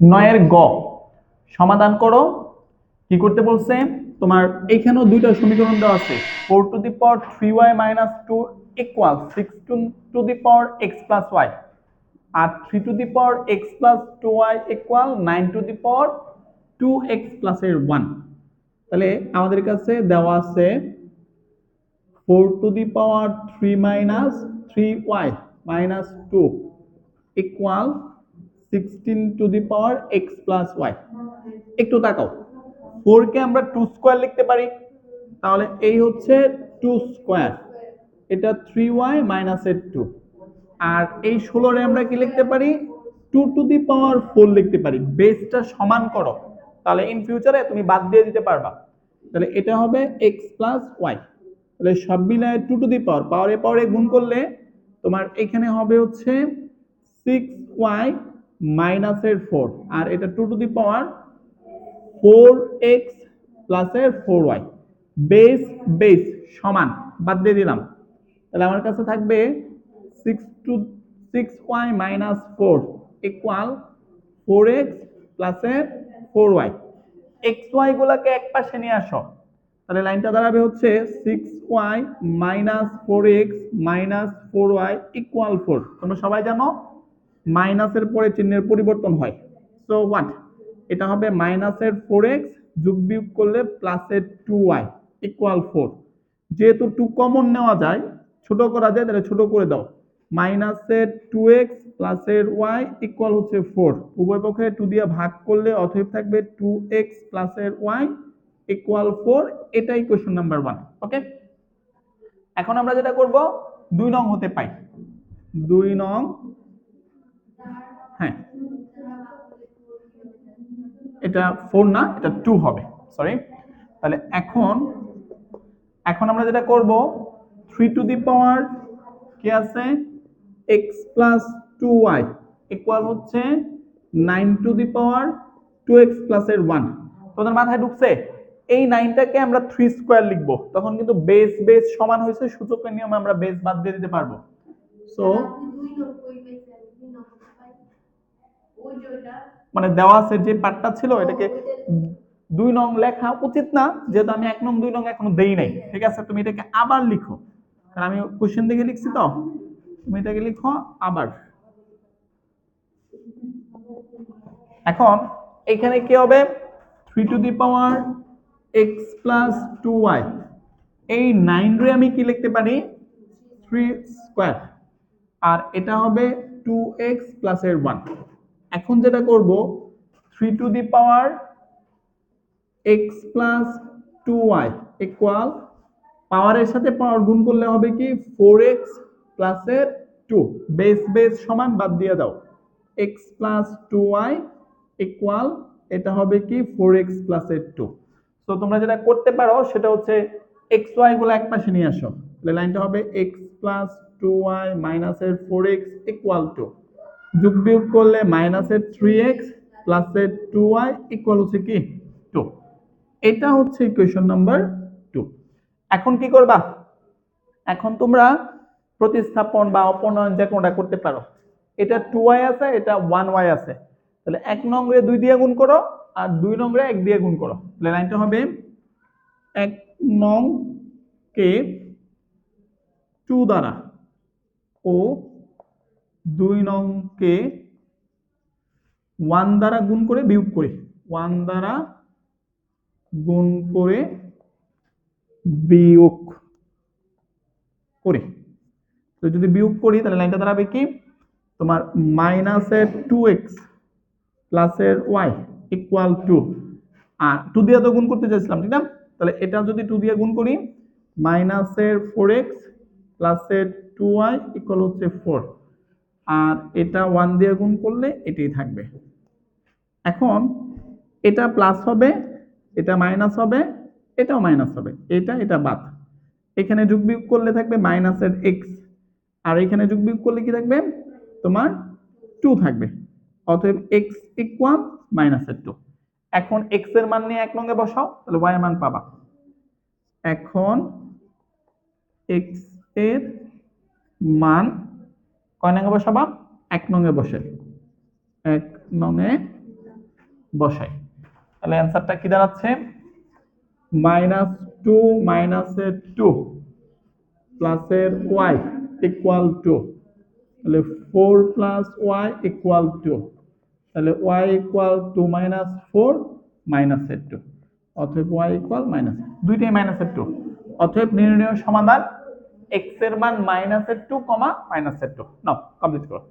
নয়ের গ। সমাধান করো। কি করতে বলছে? তোমার এখানেও দুইটা সমীকরণ দেওয়া আছে। Four to the power three y minus two equal six to to the power x plus y R three to the power x plus two y equal nine to the power two x প্লাসের one তাহলে আমাদের কাছে দেওয়া আছে four to the power three minus three y minus two equal sixteen to the power x plus y একটু তাকাও। Four কে আমরা two square লিখতে পারি। তাহলে এই হচ্ছে টু স্কোয়ার এটা থ্রি ওয়াই মাইনাস এর টু আর এই ষোলোরে আমরা কি লিখতে পারি? Two to the power four লিখতে পারি। বেসটা সমান করো। তাহলে ইন ফিউচারে তুমি বাদ দিয়ে দিতে পারবা। তাহলে এটা হবে এক্স প্লাস ওয়াই তাহলে সব মিলায় টু টু দি পাওয়ার পাওয়ারে পাওয়ারে গুণ করলে তোমার এখানে হবে হচ্ছে সিক্স ওয়াই মাইনাসের ফোর আর এটা two to the power four x প্লাসের ফোর ওয়াই বেস বেস সমান, বাদ দিয়ে দিলাম। তাহলে আমার কাছে থাকবে six two six y minus four equal four x প্লাসের ফোর ওয়াই এক্স ওয়াই গুলাকে এক পাশে নিয়ে আসো। তাহলে লাইনটা দাঁড়াবে হচ্ছে six y minus four x minus four y equal four তোমরা সবাই জানো? মাইনাসের পরে চিহ্নের পরিবর্তন হয়। সো হোয়াট এটা হবে মাইনাসের ফোর এক্স যোগ বিয়োগ করলে প্লাসের টু ওয়াই ইকুয়াল ফোর যেহেতু টু কমন নেওয়া যায়, ছোট করা যায়, তাহলে ছোট করে দাও। মাইনাসের টু এক্স প্লাসের ওয়াই ইকুয়াল হচ্ছে ফোর উভয় পক্ষে টু দিয়ে ভাগ করলে অতএব থাকবে টু এক্স প্লাসের ওয়াই ইকুয়াল ফোর এটাই কোয়েশ্চেন নাম্বার ওয়ান ওকে এখন আমরা যেটা করব, দুই নং হতে পাই। দুই নং হ্যাঁ। এটা ফোর না, এটা টু হবে সরি তাহলে এখন এখন আমরা যেটা করব থ্রি টু দি পাওয়ার কি আছে? X plus two y equal হচ্ছে nine to the power two x প্লাসের ওয়ান তোমাদের মাথায় ঢুকছে? এই নাইনটাকে আমরা থ্রি স্কোয়ার লিখব। তখন কিন্তু বেস বেস সমান হয়েছে, সূচকের নিয়মে আমরা বেস বাদ দিয়ে দিতে পারব। সো মানে দেওয়া আছে যে পার্টটা ছিল এটাকে দুই নং লেখা উচিত না যেহেতু আমি এক নং দুই নং এখনও দেই নাই। ঠিক আছে তুমি এটাকে আবার লিখো। কারণ আমি কোশ্চেন দিকে লিখছি তো? তুমি এটাকে লিখো আবার। এখন এখানে কি হবে? Three to the power x plus two y এই নাইন রে আমি কি লিখতে পারি? থ্রি স্কোয়ার আর এটা হবে টু এক্স প্লাসের ওয়ান এখন যেটা করব three to the power x plus two y equal পাওয়ারের সাথে পাওয়ার গুণ করলে হবে কি? ফোর এক্স প্লাসের টু বেস বেস সমান বাদ দিয়ে দাও। X plus two y equal এটা হবে কি? ফোর এক্স প্লাসের টু তো তোমরা যেটা করতে পারো, সেটা হচ্ছে এক্স ওয়াই গুলো এক পাশে নিয়ে আসো। তাহলে লাইনটা হবে এক্স প্লাস টু ওয়াই মাইনাসের ফোর এক্স ইকুয়াল টু যোগ বিয়োগ করলে মাইনাসের থ্রি এক্স প্লাসের টু ওয়াই ইকুয়াল হচ্ছে কি? টু এটা হচ্ছে ইকুয়েশন নাম্বার টু এখন কি করবা? এখন তোমরা প্রতিস্থাপন বা অপনয়ন যে কোনটা করতে পারো। এটা টু ওয়াই আছে, এটা ওয়ান ওয়াই আছে। তাহলে এক নম্বরে দুই দিয়ে গুণ করো আর দুই নম্বরে এক দিয়ে গুণ করো। তাহলে লাইনটা হবে এক নং কে টু দ্বারা ও দুই নংকে ওয়ান দ্বারা গুণ করে বিয়োগ করে। ওয়ান দ্বারা গুণ করে বিয়োগ করে। তো যদি বিয়োগ করি, তাহলে লাইনটা দাঁড়াবে কি? তোমার মাইনাসের টু এক্স প্লাসের ওয়াই ইকুয়াল টু আর টু দিয়ে তো গুণ করতে চাইছিলাম, ঠিক না? তাহলে এটা যদি টু দিয়ে গুণ করি, মাইনাসের ফোর এক্স প্লাসের টু ওয়াই ইকুয়াল হচ্ছে ফোর আর এটা ওয়ান দিয়ে গুণ করলে এটাই থাকবে। এখন এটা প্লাস হবে, এটা মাইনাস হবে, এটাও মাইনাস হবে, এটা এটা বাদ। এখানে যোগ বিয়োগ করলে থাকবে মাইনাসের এক্স আর এখানে যোগ বিয়োগ করলে কি থাকবে? তোমার টু থাকবে, অতএব এক্স ইকুয়াল মাইনাসের টু এখন এক্সের মান নিয়ে এক নঙ্গে বসাও, তাহলে ওয়াই এর মান পাবা। এখন এক্সের মান কয় নঙ্গে বসাবা এক নঙ্গে বসে। এক নঙ্গে বসাই। তাহলে অ্যান্সারটা কি দাঁড়াচ্ছে? মাইনাস টু মাইনাসের টু প্লাসের ওয়াই ইকুয়াল টু তাহলে four plus y equal two তাহলে y equal two minus four মাইনাসের টু অতএব ওয়াই ইকুয়াল মাইনাস দুইটাই মাইনাসের টু অতএব নির্ণয় সমাধান এক্সের মান মাইনাসের টু কমা মাইনাসের টু নাও কমপ্লিট করো।